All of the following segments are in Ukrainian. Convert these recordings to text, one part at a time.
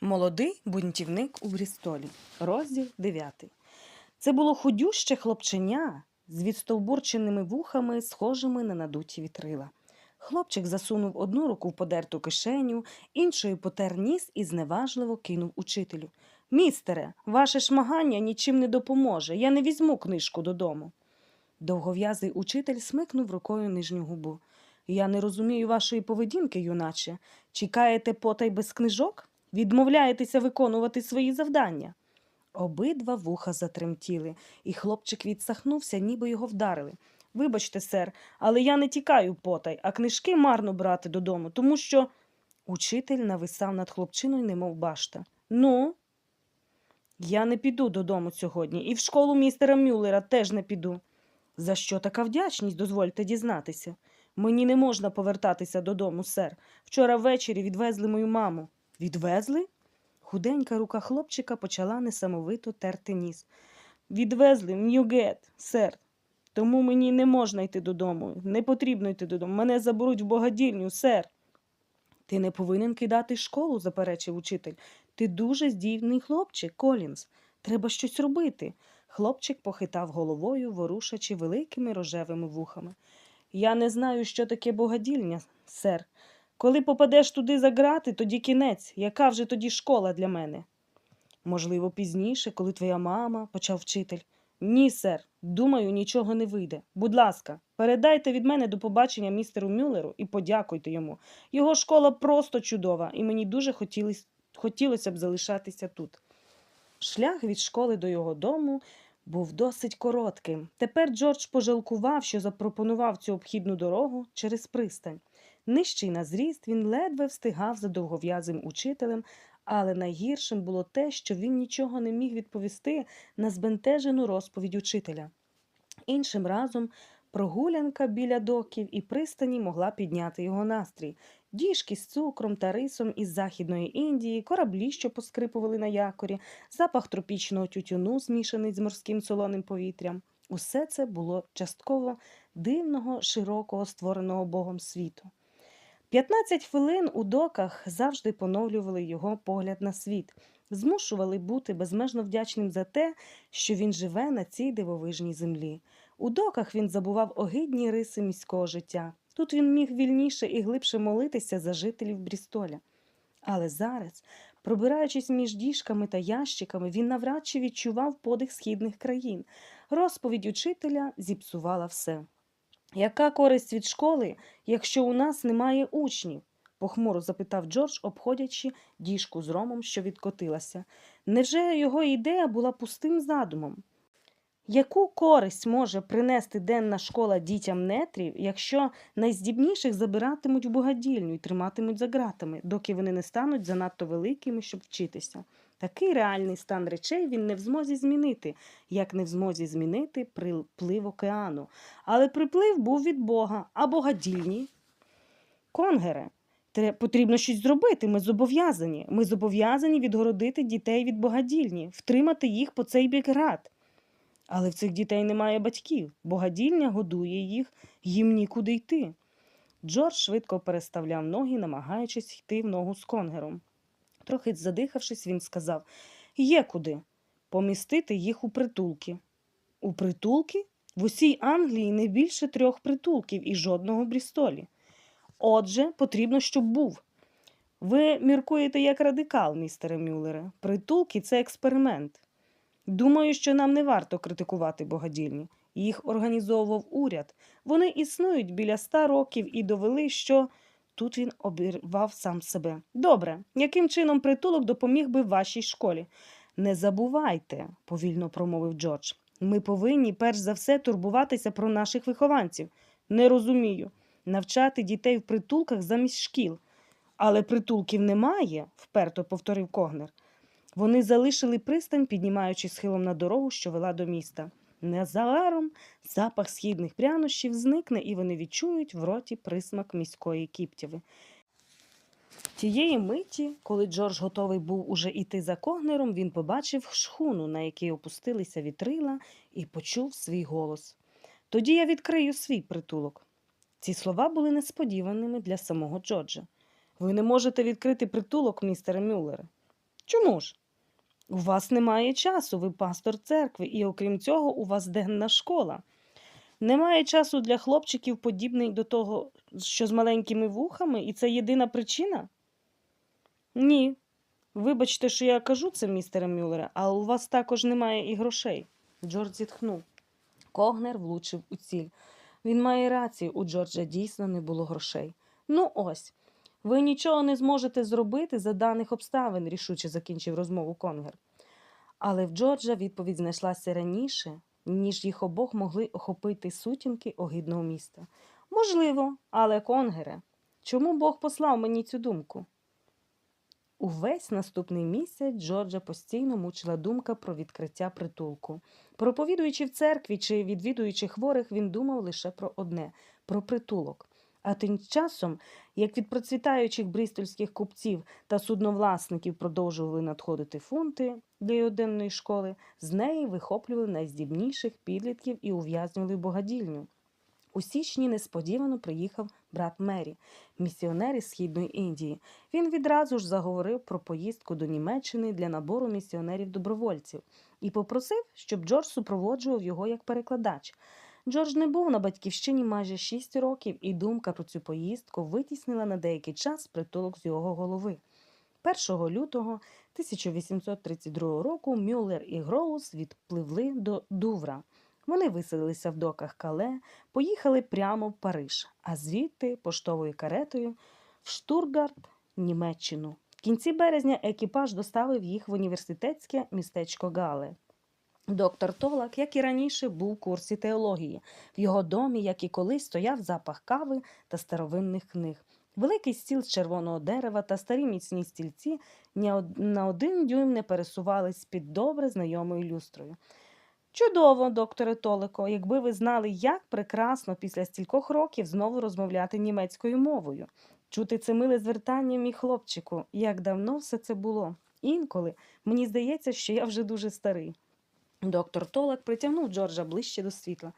Молодий бунтівник у Брістолі. Розділ 9. Це було худюще хлопченя з відстовбурченими вухами, схожими на надуті вітрила. Хлопчик засунув одну руку в подерту кишеню, іншою потер ніс і зневажливо кинув учителю. Містере, ваше шмагання нічим не допоможе. Я не візьму книжку додому. Довгов'язий учитель смикнув рукою нижню губу. Я не розумію вашої поведінки, юначе. Чекаєте потай без книжок? Відмовляєтеся виконувати свої завдання. Обидва вуха затремтіли, і хлопчик відсахнувся, ніби його вдарили. Вибачте, сер, але я не тікаю потай, а книжки марно брати додому, тому що. Учитель нависав над хлопчиною, немов башта. Ну, я не піду додому сьогодні, і в школу містера Мюллера теж не піду. За що така вдячність, дозвольте дізнатися. Мені не можна повертатися додому, сер. Вчора ввечері відвезли мою маму. Відвезли? Худенька рука хлопчика почала несамовито терти ніс. Відвезли в Ньюгет, сер. Тому мені не можна йти додому. Не потрібно йти додому. Мене заберуть в богадільню, сер. Ти не повинен кидати школу, заперечив учитель. Ти дуже здібний хлопчик, Колінс. Треба щось робити. Хлопчик похитав головою, ворушачи великими рожевими вухами. Я не знаю, що таке богадільня, сер. Коли попадеш туди за грати, тоді кінець. Яка вже тоді школа для мене? Можливо, пізніше, коли твоя мама, почав вчитель. Ні, сер, думаю, нічого не вийде. Будь ласка, передайте від мене до побачення містеру Мюллеру і подякуйте йому. Його школа просто чудова, і мені дуже хотілось, хотілося б залишатися тут. Шлях від школи до його дому був досить коротким. Тепер Джордж пожалкував, що запропонував цю обхідну дорогу через пристань. Нижчий на зріст він ледве встигав за довгов'язим учителем, але найгіршим було те, що він нічого не міг відповісти на збентежену розповідь учителя. Іншим разом прогулянка біля доків і пристані могла підняти його настрій. Діжки з цукром та рисом із Західної Індії, кораблі, що поскрипували на якорі, запах тропічного тютюну, змішаний з морським солоним повітрям. Усе це було частково дивного, широкого, створеного Богом світу. 15 хвилин у доках завжди поновлювали його погляд на світ, змушували бути безмежно вдячним за те, що він живе на цій дивовижній землі. У доках він забував огидні риси міського життя. Тут він міг вільніше і глибше молитися за жителів Брістоля. Але зараз, пробираючись між діжками та ящиками, він навряд чи відчував подих східних країн. Розповідь учителя зіпсувала все. Яка користь від школи, якщо у нас немає учнів? похмуро запитав Джордж, обходячи діжку з ромом, що відкотилася. Невже його ідея була пустим задумом? Яку користь може принести денна школа дітям нетрів, якщо найздібніших забиратимуть в богадільню і триматимуть за ґратами, доки вони не стануть занадто великими, щоб вчитися? Такий реальний стан речей він не в змозі змінити, як не в змозі змінити приплив океану. Але приплив був від Бога, а богадільні. Конгере, потрібно щось зробити. Ми зобов'язані. Ми зобов'язані відгородити дітей від богадільні, втримати їх по цей бік град. Але в цих дітей немає батьків. Богадільня годує їх, їм нікуди йти. Джордж швидко переставляв ноги, намагаючись йти в ногу з конгером. Трохи задихавшись, він сказав Є куди помістити їх у притулки. У притулки? В усій Англії не більше трьох притулків і жодного Брістолі. Отже, потрібно, щоб був. Ви міркуєте як радикал, містере Мюллере. Притулки це експеримент. Думаю, що нам не варто критикувати богадільні. Їх організовував уряд. Вони існують біля ста років і довели, що тут він обірвав сам себе. Добре, яким чином притулок допоміг би вашій школі? Не забувайте, повільно промовив Джордж. Ми повинні перш за все турбуватися про наших вихованців. Не розумію. Навчати дітей в притулках замість шкіл. Але притулків немає, вперто повторив Когнер. Вони залишили пристань, піднімаючись схилом на дорогу, що вела до міста. Незабаром запах східних прянощів зникне, і вони відчують в роті присмак міської кіптяви. Тієї миті, коли Джордж готовий був уже іти за когнером, він побачив шхуну, на якій опустилися вітрила, і почув свій голос. Тоді я відкрию свій притулок. Ці слова були несподіваними для самого Джорджа. Ви не можете відкрити притулок, містере Мюллере. Чому ж? У вас немає часу, ви пастор церкви, і окрім цього, у вас денна школа. Немає часу для хлопчиків, подібний до того, що з маленькими вухами, і це єдина причина? Ні. Вибачте, що я кажу це, містере Мюллере, але у вас також немає і грошей. Джордж зітхнув. Когнер влучив у ціль. Він має рацію, у Джорджа дійсно не було грошей. Ну ось. Ви нічого не зможете зробити за даних обставин, рішуче закінчив розмову Конгер. Але в Джорджа відповідь знайшлася раніше, ніж їх обох могли охопити сутінки огидного міста. Можливо, але Конгере, чому Бог послав мені цю думку? Увесь наступний місяць Джорджа постійно мучила думка про відкриття притулку. Проповідуючи в церкві чи відвідуючи хворих, він думав лише про одне про притулок. А тим часом, як від процвітаючих бристольських купців та судновласників продовжували надходити фунти для його денної школи, з неї вихоплювали найздібніших підлітків і ув'язнювали богадільню. У січні несподівано приїхав брат Мері, місіонер із Східної Індії. Він відразу ж заговорив про поїздку до Німеччини для набору місіонерів-добровольців і попросив, щоб Джордж супроводжував його як перекладач. Джордж не був на батьківщині майже шість років, і думка про цю поїздку витіснила на деякий час притулок з його голови. 1 лютого 1832 року Мюллер і Гроус відпливли до Дувра. Вони виселилися в доках Кале, поїхали прямо в Париж, а звідти поштовою каретою в Штургарт, Німеччину. В кінці березня екіпаж доставив їх в університетське містечко Гале. Доктор Толак, як і раніше, був у курсі теології. В його домі, як і колись, стояв запах кави та старовинних книг. Великий стіл з червоного дерева та старі міцні стільці ні на один дюйм не пересувались під добре знайомою люстрою. Чудово, докторе Толико, якби ви знали, як прекрасно після стількох років знову розмовляти німецькою мовою. Чути це миле звертання, мій хлопчику, як давно все це було. Інколи мені здається, що я вже дуже старий. Доктор Толак притягнув Джорджа ближче до світла.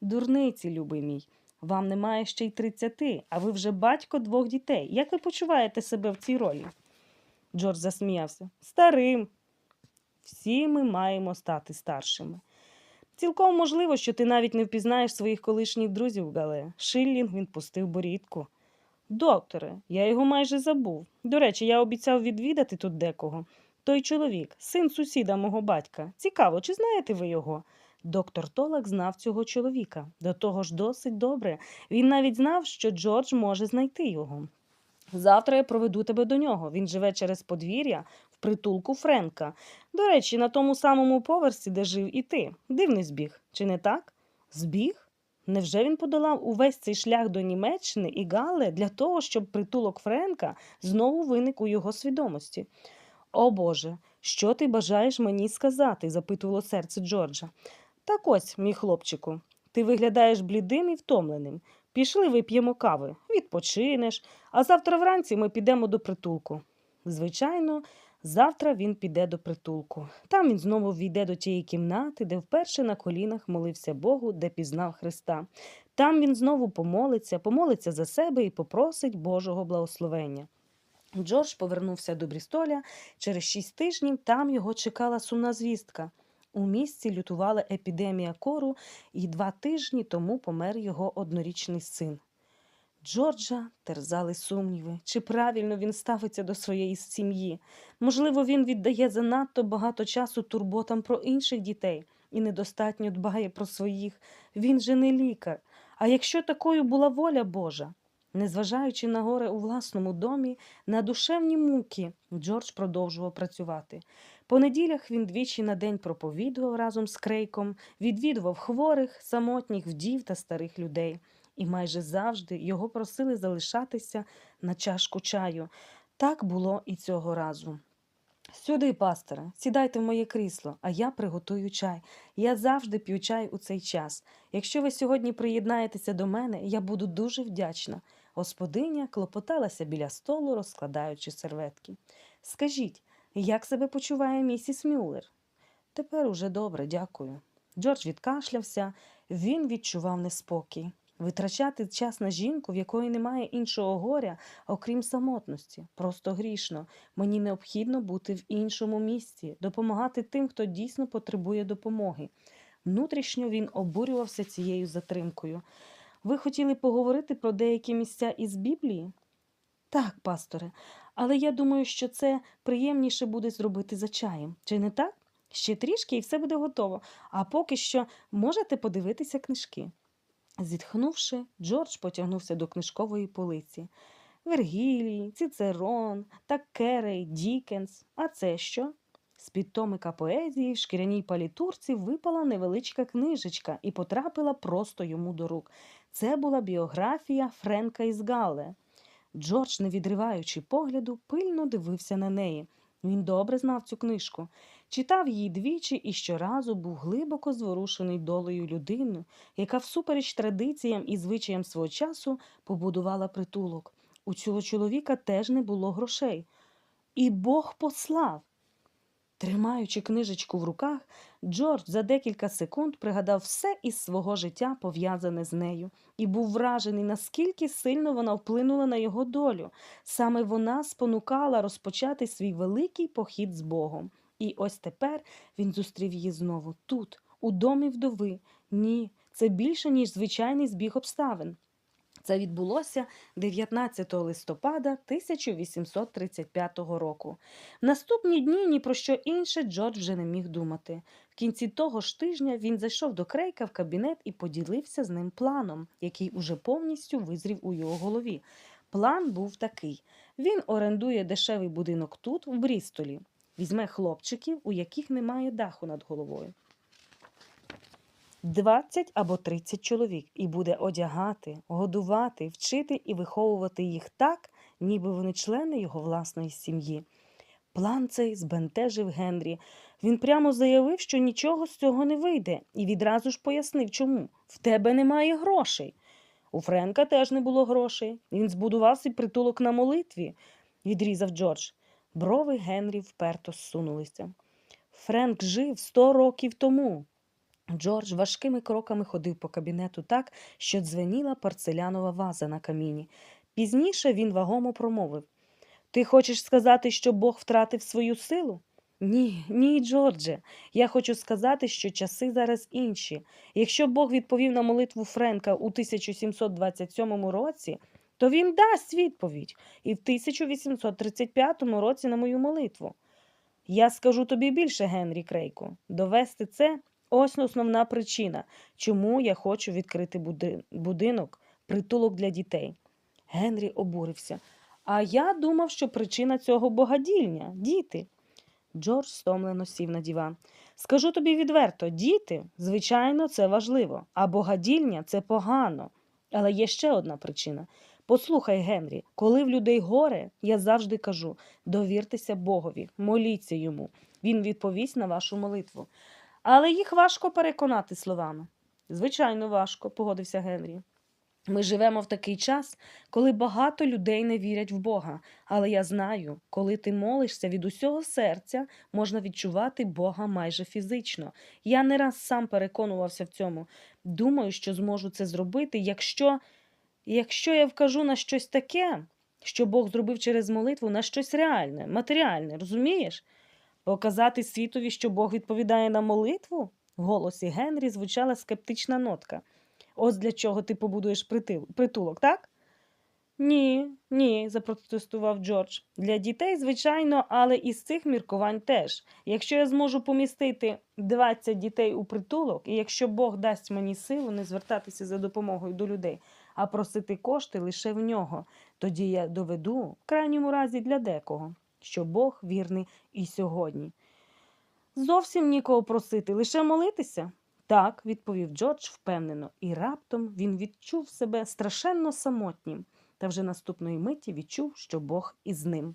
Дурниці, любий мій. Вам немає ще й тридцяти, а ви вже батько двох дітей. Як ви почуваєте себе в цій ролі? Джордж засміявся. Старим. Всі ми маємо стати старшими. Цілком можливо, що ти навіть не впізнаєш своїх колишніх друзів, Гале. Шиллінг він пустив борідку. Докторе, я його майже забув. До речі, я обіцяв відвідати тут декого. Той чоловік, син сусіда мого батька. Цікаво, чи знаєте ви його? Доктор Толак знав цього чоловіка. До того ж, досить добре. Він навіть знав, що Джордж може знайти його. Завтра я проведу тебе до нього. Він живе через подвір'я в притулку Френка. До речі, на тому самому поверсі, де жив і ти. Дивний збіг, чи не так? Збіг? Невже він подолав увесь цей шлях до Німеччини і Галле для того, щоб притулок Френка знову виник у його свідомості? О Боже, що ти бажаєш мені сказати? запитувало серце Джорджа. Так ось, мій хлопчику, ти виглядаєш блідим і втомленим. Пішли вип'ємо кави, відпочинеш, а завтра вранці ми підемо до притулку. Звичайно, завтра він піде до притулку. Там він знову війде до тієї кімнати, де вперше на колінах молився Богу, де пізнав Христа. Там він знову помолиться, помолиться за себе і попросить Божого благословення. Джордж повернувся до Брістоля. Через шість тижнів там його чекала сумна звістка. У місті лютувала епідемія кору, і два тижні тому помер його однорічний син. Джорджа терзали сумніви, чи правильно він ставиться до своєї сім'ї. Можливо, він віддає занадто багато часу турботам про інших дітей і недостатньо дбає про своїх. Він же не лікар. А якщо такою була воля Божа? Незважаючи на горе у власному домі, на душевні муки, Джордж продовжував працювати. По неділях він двічі на день проповідував разом з крейком, відвідував хворих, самотніх вдів та старих людей. І майже завжди його просили залишатися на чашку чаю. Так було і цього разу. Сюди, пасторе, сідайте в моє крісло, а я приготую чай. Я завжди п'ю чай у цей час. Якщо ви сьогодні приєднаєтеся до мене, я буду дуже вдячна. Господиня клопоталася біля столу, розкладаючи серветки. Скажіть, як себе почуває місіс Мюллер? Тепер уже добре, дякую. Джордж відкашлявся, він відчував неспокій. Витрачати час на жінку, в якої немає іншого горя, окрім самотності, просто грішно. Мені необхідно бути в іншому місці, допомагати тим, хто дійсно потребує допомоги. Внутрішньо він обурювався цією затримкою. Ви хотіли поговорити про деякі місця із Біблії? Так, пасторе, але я думаю, що це приємніше буде зробити за чаєм. Чи не так? Ще трішки і все буде готово. А поки що можете подивитися книжки. Зітхнувши, Джордж потягнувся до книжкової полиці. Вергілій, Цицерон, Такерей, Дікенс. А це що? З-під томика поезії в шкіряній палітурці випала невеличка книжечка і потрапила просто йому до рук. Це була біографія Френка із Галле. Джордж, не відриваючи погляду, пильно дивився на неї. Він добре знав цю книжку, читав її двічі і щоразу був глибоко зворушений долею людини, яка всупереч традиціям і звичаям свого часу побудувала притулок. У цього чоловіка теж не було грошей. І Бог послав. Тримаючи книжечку в руках, Джордж за декілька секунд пригадав все із свого життя, пов'язане з нею, і був вражений, наскільки сильно вона вплинула на його долю. Саме вона спонукала розпочати свій великий похід з Богом. І ось тепер він зустрів її знову тут, у домі вдови. Ні, це більше, ніж звичайний збіг обставин. Це відбулося 19 листопада 1835 року. В наступні дні ні про що інше Джордж вже не міг думати. В кінці того ж тижня він зайшов до Крейка в кабінет і поділився з ним планом, який уже повністю визрів у його голові. План був такий: він орендує дешевий будинок тут, в Брістолі, візьме хлопчиків, у яких немає даху над головою. 20 або 30 чоловік і буде одягати, годувати, вчити і виховувати їх так, ніби вони члени його власної сім'ї. План цей збентежив Генрі. Він прямо заявив, що нічого з цього не вийде, і відразу ж пояснив, чому в тебе немає грошей. У Френка теж не було грошей. Він збудував свій притулок на молитві, відрізав Джордж. Брови Генрі вперто зсунулися. Френк жив сто років тому. Джордж важкими кроками ходив по кабінету так, що дзвеніла порцелянова ваза на каміні. Пізніше він вагомо промовив Ти хочеш сказати, що Бог втратив свою силу? Ні, ні, Джордже. Я хочу сказати, що часи зараз інші. Якщо Бог відповів на молитву Френка у 1727 році, то він дасть відповідь і в 1835 році на мою молитву. Я скажу тобі більше, Генрі Крейку, довести це Ось основна причина, чому я хочу відкрити будинок, притулок для дітей. Генрі обурився. А я думав, що причина цього богадільня діти. Джордж стомлено сів на диван. Скажу тобі відверто, діти, звичайно, це важливо, а богадільня це погано. Але є ще одна причина. Послухай, Генрі, коли в людей горе, я завжди кажу довіртеся Богові, моліться йому. Він відповість на вашу молитву. Але їх важко переконати словами. Звичайно, важко, погодився Генрі. Ми живемо в такий час, коли багато людей не вірять в Бога. Але я знаю, коли ти молишся від усього серця, можна відчувати Бога майже фізично. Я не раз сам переконувався в цьому. Думаю, що зможу це зробити, якщо, якщо я вкажу на щось таке, що Бог зробив через молитву на щось реальне, матеріальне, розумієш? Показати світові, що Бог відповідає на молитву? В голосі Генрі звучала скептична нотка. Ось для чого ти побудуєш притулок, так? Ні, ні, запротестував Джордж. Для дітей, звичайно, але із цих міркувань теж. Якщо я зможу помістити 20 дітей у притулок, і якщо Бог дасть мені силу не звертатися за допомогою до людей, а просити кошти лише в нього, тоді я доведу, в крайньому разі для декого, що Бог вірний і сьогодні. Зовсім нікого просити, лише молитися. Так, відповів Джордж впевнено, і раптом він відчув себе страшенно самотнім, та вже наступної миті відчув, що Бог із ним.